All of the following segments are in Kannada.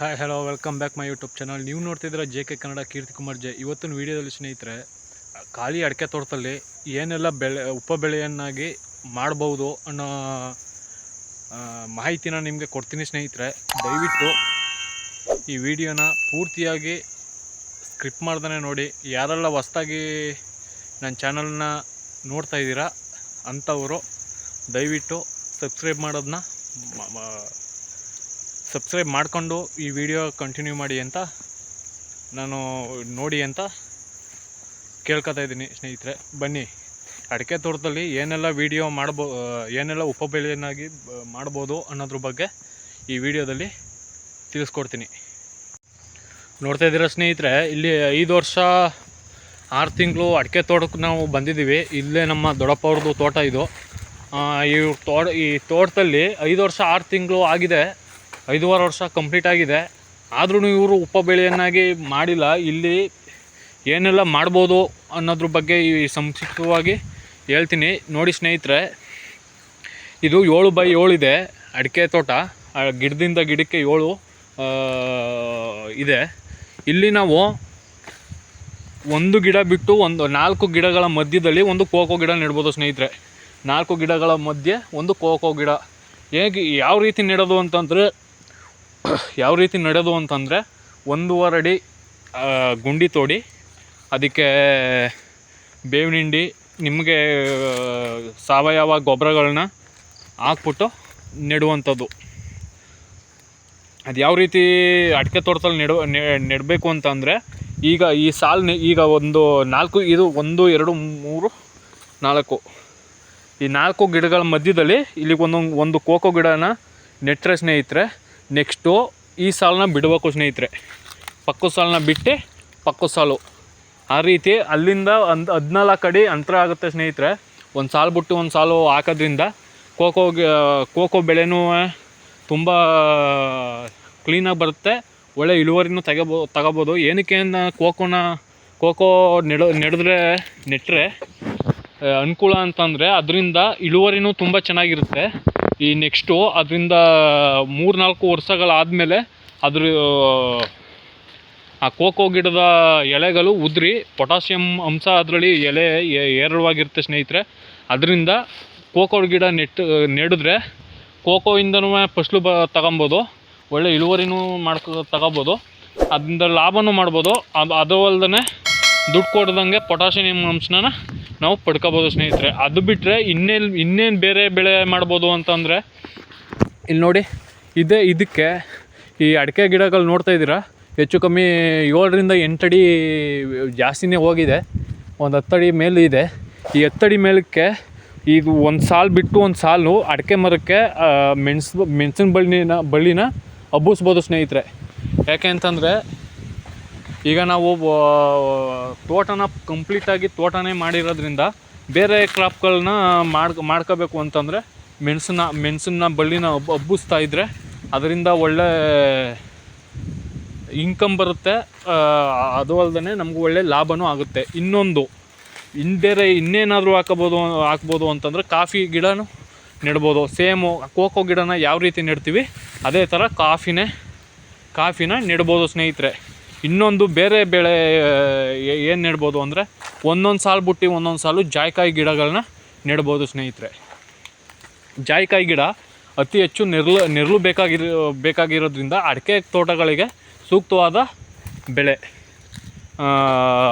Hi hello welcome back my YouTube channel ನೀವು ನೋಡ್ತಿದ್ರೆ J K Kannada Keerthi Kumar J. ಇವತ್ತಿನ ವಿಡಿಯೋದಲ್ಲಿ ಸ್ನೇಹಿತರೆ, ಖಾಲಿ ಅಡಿಕೆ ತೋಟದಲ್ಲಿ ಏನೆಲ್ಲ ಬೆಳೆ, ಉಪ ಬೆಳೆಯನ್ನಾಗಿ ಮಾಡ್ಬೋದು ಅನ್ನೋ ಮಾಹಿತಿನ ನಿಮಗೆ ಕೊಡ್ತೀನಿ ಸ್ನೇಹಿತರೆ. ದಯವಿಟ್ಟು ಈ ವಿಡಿಯೋನ ಪೂರ್ತಿಯಾಗಿ ಸ್ಕ್ರಿಪ್ಟ್ ಮಾಡ್ದೇ ನೋಡಿ. ಯಾರೆಲ್ಲ ಹೊಸ್ದಾಗಿ ನನ್ನ ಚಾನಲ್ನ ನೋಡ್ತಾ ಇದ್ದೀರಾ ಅಂಥವರು ದಯವಿಟ್ಟು ಸಬ್ಸ್ಕ್ರೈಬ್ ಮಾಡೋದನ್ನ ಸಬ್ಸ್ಕ್ರೈಬ್ ಮಾಡಿಕೊಂಡು ಈ ವಿಡಿಯೋ ಕಂಟಿನ್ಯೂ ಮಾಡಿ ಅಂತ ನಾನು ನೋಡಿ ಅಂತ ಕೇಳ್ಕೊತಾ ಇದ್ದೀನಿ ಸ್ನೇಹಿತರೆ. ಬನ್ನಿ. ಅಡಿಕೆ ತೋಟದಲ್ಲಿ ಏನೆಲ್ಲ ವಿಡಿಯೋ ಮಾಡ್ಬೋ, ಏನೆಲ್ಲ ಉಪಬೆಳೆಯನ್ನಾಗಿ ಮಾಡ್ಬೋದು ಅನ್ನೋದ್ರ ಬಗ್ಗೆ ಈ ವಿಡಿಯೋದಲ್ಲಿ ತಿಳಿಸ್ಕೊಡ್ತೀನಿ. ನೋಡ್ತಾ ಇದ್ದೀರ ಸ್ನೇಹಿತರೆ, ಇಲ್ಲಿ ಐದು ವರ್ಷ, ಆರು ತಿಂಗಳು ಅಡಿಕೆ ತೋಟಕ್ಕೆ ನಾವು ಬಂದಿದ್ದೀವಿ. ಇಲ್ಲೇ ನಮ್ಮ ದೊಡ್ಡಪ್ಪ ಅವ್ರದ್ದು ತೋಟ ಇದು. ಈ ತೋಟ ಈ ತೋಟದಲ್ಲಿ ಐದು ವರ್ಷ, ಆರು ತಿಂಗಳು ಆಗಿದೆ. ಐದೂವರೆ ವರ್ಷ ಕಂಪ್ಲೀಟ್ ಆಗಿದೆ. ಆದ್ರೂ ಇವರು ಉಪ ಬೆಳೆಯನ್ನಾಗಿ ಮಾಡಿಲ್ಲ. ಇಲ್ಲಿ ಏನೆಲ್ಲ ಮಾಡ್ಬೋದು ಅನ್ನೋದ್ರ ಬಗ್ಗೆ ಈ ಸಂಕ್ಷಿಪ್ತವಾಗಿ ಹೇಳ್ತೀನಿ. ನೋಡಿ ಸ್ನೇಹಿತರೆ, ಇದು ಏಳು ಬೈ ಏಳು ಇದೆ. ಅಡಿಕೆ ತೋಟ ಗಿಡದಿಂದ ಗಿಡಕ್ಕೆ ಏಳು ಇದೆ. ಇಲ್ಲಿ ನಾವು ಒಂದು ಗಿಡ ಬಿಟ್ಟು ಒಂದು ನಾಲ್ಕು ಗಿಡಗಳ ಮಧ್ಯದಲ್ಲಿ ಒಂದು ಕೋಕೋ ಗಿಡ ನೆಡ್ಬೋದು ಸ್ನೇಹಿತರೆ. ನಾಲ್ಕು ಗಿಡಗಳ ಮಧ್ಯೆ ಒಂದು ಕೋಕೋ ಗಿಡ. ಹೇಗೆ, ಯಾವ ರೀತಿ ನೆಡೋದು ಅಂತಂದರೆ ಯಾವ ರೀತಿ ನಡೆದು ಅಂತಂದರೆ ಒಂದೂವರೆ ಅಡಿ ಗುಂಡಿ ತೋಡಿ, ಅದಕ್ಕೆ ಬೇವಿನ ಹಿಂಡಿ, ನಿಮಗೆ ಸಾವಯವ ಗೊಬ್ಬರಗಳನ್ನ ಹಾಕ್ಬಿಟ್ಟು ನೆಡುವಂಥದ್ದು. ಅದು ಯಾವ ರೀತಿ ಅಡಿಕೆ ತೋಟದಲ್ಲಿ ನೆಡು ನೆಡಬೇಕು ಅಂತಂದರೆ, ಈಗ ಈ ಸಾಲು ಈಗ ಒಂದು ನಾಲ್ಕು, ಇದು ಒಂದು, ಎರಡು, ಮೂರು, ನಾಲ್ಕು. ಈ ನಾಲ್ಕು ಗಿಡಗಳ ಮಧ್ಯದಲ್ಲಿ ಇಲ್ಲಿಗೆ ಒಂದೊಂದು ಒಂದು ಕೋಕೋ ಗಿಡನ ನೆಟ್ಟರೆ ಸ್ನೇಹಿತರೆ ನೆಕ್ಸ್ಟು ಈ ಸಾಲನ್ನ ಬಿಡಬೇಕು ಸ್ನೇಹಿತರೆ ಪಕ್ಕದ ಸಾಲನ್ನ ಬಿಟ್ಟು ಪಕ್ಕದ ಸಾಲು. ಆ ರೀತಿ ಅಲ್ಲಿಂದ ಒಂದು ಹದಿನಾಲ್ಕು ಅಡಿ ಅಂತರ ಆಗುತ್ತೆ ಸ್ನೇಹಿತರೆ. ಒಂದು ಸಾಲು ಬಿಟ್ಟು ಒಂದು ಸಾಲು ಹಾಕೋದ್ರಿಂದ ಕೋಕೋ ಕೋಕೋ ಬೆಳೆನೂ ತುಂಬ ಕ್ಲೀನಾಗಿ ಬರುತ್ತೆ. ಒಳ್ಳೆ ಇಳುವರಿನೂ ತೆಗೋಬೋ, ತಗೋಬೋದು. ಏನಕ್ಕೆ ಅಂದ ಕೋಕೋನ, ಕೋಕೋ ನೆಡ, ನೆಡಿದ್ರೆ ನೆಟ್ಟರೆ ಅನುಕೂಲ ಅಂತಂದರೆ ಅದರಿಂದ ಇಳುವರಿನೂ ತುಂಬ ಚೆನ್ನಾಗಿರುತ್ತೆ. ಈ ನೆಕ್ಸ್ಟು ಅದರಿಂದ ಮೂರು ನಾಲ್ಕು ವರ್ಷಗಳಾದಮೇಲೆ ಅದ್ರ, ಆ ಕೋಕೋ ಗಿಡದ ಎಲೆಗಳು ಉದುರಿ ಪೊಟ್ಯಾಷಿಯಮ್ ಅಂಶ ಅದರಲ್ಲಿ ಎಲೆ ಏರಳವಾಗಿರುತ್ತೆ ಸ್ನೇಹಿತರೆ. ಅದರಿಂದ ಕೋಕೋ ಗಿಡ ನೆಟ್ಟು ನೆಡಿದ್ರೆ ಕೋಕೋಯಿಂದನೂ ಫಸ್ಲು ಬ, ತಗೊಬೋದು. ಒಳ್ಳೆ ಇಳುವರಿನೂ ಮಾಡ್ಕ, ತಗೋಬೋದು. ಅದರಿಂದ ಲಾಭನೂ ಮಾಡ್ಬೋದು. ಅದು ಅದು ಅಲ್ಲದೆ ದುಡ್ಡು ಕೊಡ್ದಂಗೆ ಪೊಟ್ಯಾಷಿಯಮ್ ಅಂಶನ ನಾವು ಪಡ್ಕೋಬೋದು ಸ್ನೇಹಿತರೆ. ಅದು ಬಿಟ್ಟರೆ ಇನ್ನೇನು ಇನ್ನೇನು ಬೇರೆ ಬೆಳೆ ಮಾಡ್ಬೋದು ಅಂತಂದರೆ? ಇಲ್ಲಿ ನೋಡಿ, ಇದೇ ಇದಕ್ಕೆ ಈ ಅಡಿಕೆ ಗಿಡಗಳು ನೋಡ್ತಾ ಇದ್ದೀರಾ? ಹೆಚ್ಚು ಕಮ್ಮಿ ಏಳರಿಂದ ಎಂಟಡಿ ಜಾಸ್ತಿನೇ ಹೋಗಿದೆ. ಒಂದು ಹತ್ತಡಿ ಮೇಲೆ ಇದೆ. ಈ ಹತ್ತಡಿ ಮೇಲಕ್ಕೆ ಈಗ ಒಂದು ಸಾಲು ಬಿಟ್ಟು ಒಂದು ಸಾಲು ಅಡಿಕೆ ಮರಕ್ಕೆ ಮೆಣಸು, ಮೆಣಸಿನ ಬಳ್ಳಿನ ಬಳ್ಳಿನ ಹಬ್ಬಿಸ್ಬೋದು ಸ್ನೇಹಿತರೆ. ಯಾಕೆ ಅಂತಂದರೆ ಈಗ ನಾವು ತೋಟನ ಕಂಪ್ಲೀಟಾಗಿ ತೋಟನೇ ಮಾಡಿರೋದ್ರಿಂದ ಬೇರೆ ಕ್ರಾಪ್ಗಳನ್ನ ಮಾಡ್ ಮಾಡ್ಕೋಬೇಕು ಅಂತಂದರೆ ಮೆಣಸನ್ನ ಮೆಣಸನ್ನ ಬಳ್ಳಿನ ಹಬ್, ಹಬ್ಬಿಸ್ತಾ ಇದ್ದರೆ ಅದರಿಂದ ಒಳ್ಳೆ ಇನ್ಕಮ್ ಬರುತ್ತೆ. ಅದು ಅಲ್ಲದೆ ನಮ್ಗೆ ಒಳ್ಳೆ ಲಾಭವೂ ಆಗುತ್ತೆ. ಇನ್ನೊಂದು ಇನ್ನು ಬೇರೆ ಇನ್ನೇನಾದರೂ ಹಾಕೋಬೋದು, ಹಾಕ್ಬೋದು ಅಂತಂದರೆ ಕಾಫಿ ಗಿಡನೂ ನೆಡ್ಬೋದು. ಸೇಮು, ಕೋಕೋ ಗಿಡನ ಯಾವ ರೀತಿ ನೆಡ್ತೀವಿ, ಅದೇ ಥರ ಕಾಫಿನೇ, ಕಾಫಿನ ನೆಡ್ಬೋದು ಸ್ನೇಹಿತರೆ. ಇನ್ನೊಂದು ಬೇರೆ ಬೆಳೆ ಏನು ನೆಡ್ಬೋದು ಅಂದರೆ ಒಂದೊಂದು ಸಾಲು ಬಿಟ್ಟು, ಒಂದೊಂದು ಸಾಲು ಜಾಯ್ಕಾಯಿ ಗಿಡಗಳನ್ನ ನೆಡ್ಬೋದು ಸ್ನೇಹಿತರೆ. ಜಾಯಿಕಾಯಿ ಗಿಡ ಅತಿ ಹೆಚ್ಚು ನೆರಳು ನೆರಳು ಬೇಕಾಗಿರೋ, ಬೇಕಾಗಿರೋದ್ರಿಂದ ಅಡಿಕೆ ತೋಟಗಳಿಗೆ ಸೂಕ್ತವಾದ ಬೆಳೆ.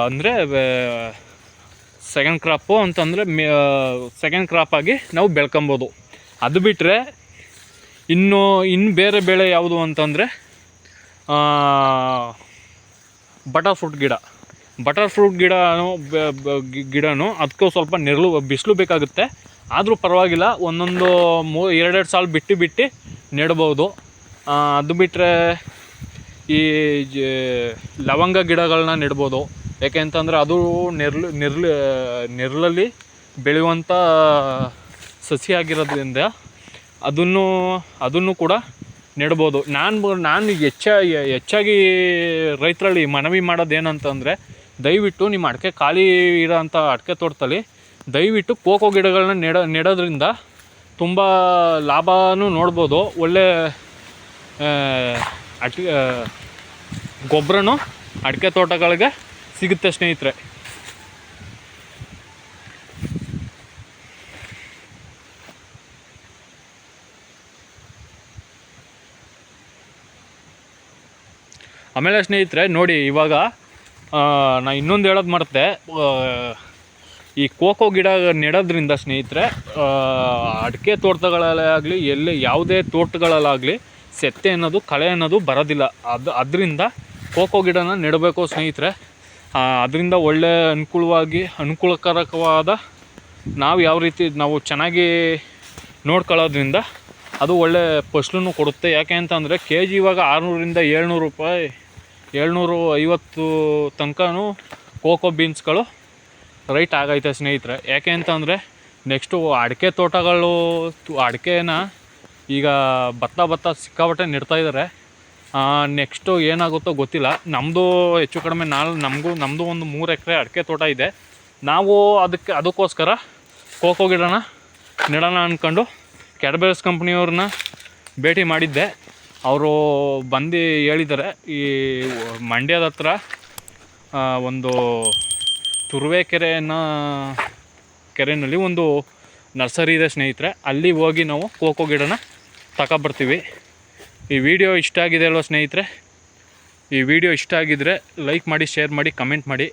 ಅಂದರೆ ಸೆಕೆಂಡ್ ಕ್ರಾಪು ಅಂತಂದರೆ ಮೇ ಸೆಕೆಂಡ್ ಕ್ರಾಪಾಗಿ ನಾವು ಬೆಳ್ಕೊಬೋದು. ಅದು ಬಿಟ್ಟರೆ ಇನ್ನು ಇನ್ನು ಬೇರೆ ಬೆಳೆ ಯಾವುದು ಅಂತಂದರೆ ಬಟರ್ ಫ್ರೂಟ್ ಗಿಡ. ಬಟರ್ ಫ್ರೂಟ್ ಗಿಡನೂ ಗಿಡನೂ ಅದಕ್ಕೂ ಸ್ವಲ್ಪ ನೆರಳು, ಬಿಸಿಲು ಬೇಕಾಗುತ್ತೆ. ಆದರೂ ಪರವಾಗಿಲ್ಲ, ಒಂದೊಂದು ಮೂ, ಎರಡೆರಡು ಸಾಲು ಬಿಟ್ಟು ಬಿಟ್ಟು ನೆಡ್ಬೋದು. ಅದು ಬಿಟ್ಟರೆ ಈ ಲವಂಗ ಗಿಡಗಳನ್ನ ನೆಡ್ಬೋದು. ಯಾಕೆ ಅಂತಂದರೆ ಅದು ನೆರಳು ನೆರಳು ನೆರಳಲ್ಲಿ ಬೆಳೆಯುವಂಥ ಸಸಿ ಆಗಿರೋದ್ರಿಂದ ಅದನ್ನು ಅದನ್ನು ಕೂಡ ನೆಡ್ಬೋದು. ನಾನು ನಾನು ಹೆಚ್ಚಾಗಿ ಹೆಚ್ಚಾಗಿ ರೈತರಲ್ಲಿ ಮನವಿ ಮಾಡೋದು ಏನಂತಂದರೆ ದಯವಿಟ್ಟು ನಿಮ್ಮ ಅಡಿಕೆ ಖಾಲಿ ಇರೋಂಥ ಅಡಿಕೆ ತೋಟದಲ್ಲಿ ದಯವಿಟ್ಟು ಕೋಕೋ ಗಿಡಗಳನ್ನ ನೆಡ, ನೆಡೋದ್ರಿಂದ ತುಂಬ ಲಾಭನೂ ನೋಡ್ಬೋದು. ಒಳ್ಳೆ ಅಡ್ ಗೊಬ್ಬರನು ಅಡಿಕೆ ತೋಟಗಳಿಗೆ ಸಿಗುತ್ತೆ ಸ್ನೇಹಿತರೆ. ಆಮೇಲೆ ಸ್ನೇಹಿತರೆ ನೋಡಿ ಇವಾಗ ನಾ ಇನ್ನೊಂದು ಹೇಳೋದು ಮರ್ತೆ. ಆ, ಈ ಕೋಕೋ ಗಿಡ ನೆಡೋದ್ರಿಂದ ಸ್ನೇಹಿತರೆ ಅಡಿಕೆ ತೋಟಗಳಲ್ಲೇ ಆಗಲಿ ಎಲ್ಲಿ ಯಾವುದೇ ತೋಟಗಳಲ್ಲಾಗಲಿ ಸೆತ್ತೆ ಅನ್ನೋದು ಕಳೆ ಅನ್ನೋದು ಬರೋದಿಲ್ಲ. ಅದು ಅದರಿಂದ ಕೋಕೋ ಗಿಡನ ನೆಡಬೇಕು ಸ್ನೇಹಿತರೆ. ಅದರಿಂದ ಒಳ್ಳೆ ಅನುಕೂಲವಾಗಿ ಅನುಕೂಲಕರಕವಾದ ನಾವು ಯಾವ ರೀತಿ ನಾವು ಚೆನ್ನಾಗಿ ನೋಡ್ಕೊಳ್ಳೋದ್ರಿಂದ ಅದು ಒಳ್ಳೆ ಫಸ್ಲೂ ಕೊಡುತ್ತೆ. ಯಾಕೆ ಅಂತಂದರೆ ಕೆ ಜಿ ಇವಾಗ ಆರುನೂರಿಂದ ಏಳ್ನೂರು ರೂಪಾಯಿ, ಏಳ್ನೂರು ಐವತ್ತು ತನಕನೂ ಕೋಕೋ ಬೀನ್ಸ್ಗಳು ರೈಟ್ ಆಗೈತೆ ಸ್ನೇಹಿತರೆ. ಯಾಕೆ ಅಂತಂದರೆ ನೆಕ್ಸ್ಟು ಅಡಿಕೆ ತೋಟಗಳು, ಅಡಿಕೆನ ಈಗ ಭತ್ತ ಭತ್ತ ಸಿಕ್ಕಾಬಟ್ಟೆ ಇದ್ದಾರೆ ನೆಕ್ಸ್ಟು ಏನಾಗುತ್ತೋ ಗೊತ್ತಿಲ್ಲ. ನಮ್ಮದು ಹೆಚ್ಚು ಕಡಿಮೆ ನಾಲ್, ನಮಗೂ ನಮ್ಮದು ಒಂದು ಮೂರು ಎಕರೆ ಅಡಿಕೆ ತೋಟ ಇದೆ. ನಾವು ಅದಕ್ಕೆ, ಅದಕ್ಕೋಸ್ಕರ ಕೋಕೋ ಗಿಡನ ನೆಡೋಣ ಅಂದ್ಕೊಂಡು ಕ್ಯಾಡ್ಬೆರಸ್ ಕಂಪ್ನಿಯವ್ರನ್ನ ಭೇಟಿ ಮಾಡಿದ್ದೆ. ಅವರು ಬಂದು ಹೇಳಿದ್ದಾರೆ, ಈ ಮಂಡ್ಯದ ಹತ್ರ ಒಂದು ತುರುವೇಕೆರೆ ಅನ್ನೋ ಕೆರೆಯಲ್ಲಿ ಒಂದು ನರ್ಸರಿ ಇದೆ ಸ್ನೇಹಿತರೆ, ಅಲ್ಲಿ ಹೋಗಿ ನಾವು ಕೋಕೋ ಗಿಡನ ತಗೊಬರ್ತೀವಿ ಈ ವಿಡಿಯೋ ಇಷ್ಟ ಆಗಿದೆ ಅಲ್ವ ಸ್ನೇಹಿತರೆ? ಈ ವಿಡಿಯೋ ಇಷ್ಟ ಆಗಿದ್ದರೆ ಲೈಕ್ ಮಾಡಿ, ಶೇರ್ ಮಾಡಿ, ಕಮೆಂಟ್ ಮಾಡಿ.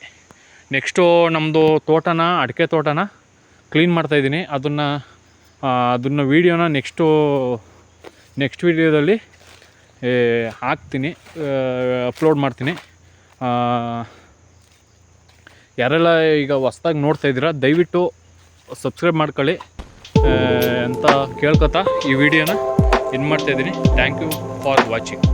ನೆಕ್ಸ್ಟು ನಮ್ಮದು ತೋಟನ, ಅಡಿಕೆ ತೋಟನ ಕ್ಲೀನ್ ಮಾಡ್ತಾಯಿದ್ದೀನಿ ಅದನ್ನು ಅದನ್ನು ವೀಡಿಯೋನ ನೆಕ್ಸ್ಟು, ನೆಕ್ಸ್ಟ್ ವೀಡಿಯೋದಲ್ಲಿ ಹಾಕ್ತೀನಿ ಅಪ್ಲೋಡ್ ಮಾಡ್ತೀನಿ. ಯಾರೆಲ್ಲ ಈಗ ಹೊಸ್ದಾಗಿ ನೋಡ್ತಾ ಇದ್ದೀರಾ, ದಯವಿಟ್ಟು ಸಬ್ಸ್ಕ್ರೈಬ್ ಮಾಡ್ಕೊಳ್ಳಿ ಅಂತ ಕೇಳ್ಕೊತಾ ಈ ವಿಡಿಯೋನ ಇದು ಮಾಡ್ತಾಯಿದ್ದೀನಿ ಥ್ಯಾಂಕ್ ಯು ಫಾರ್ ವಾಚಿಂಗ್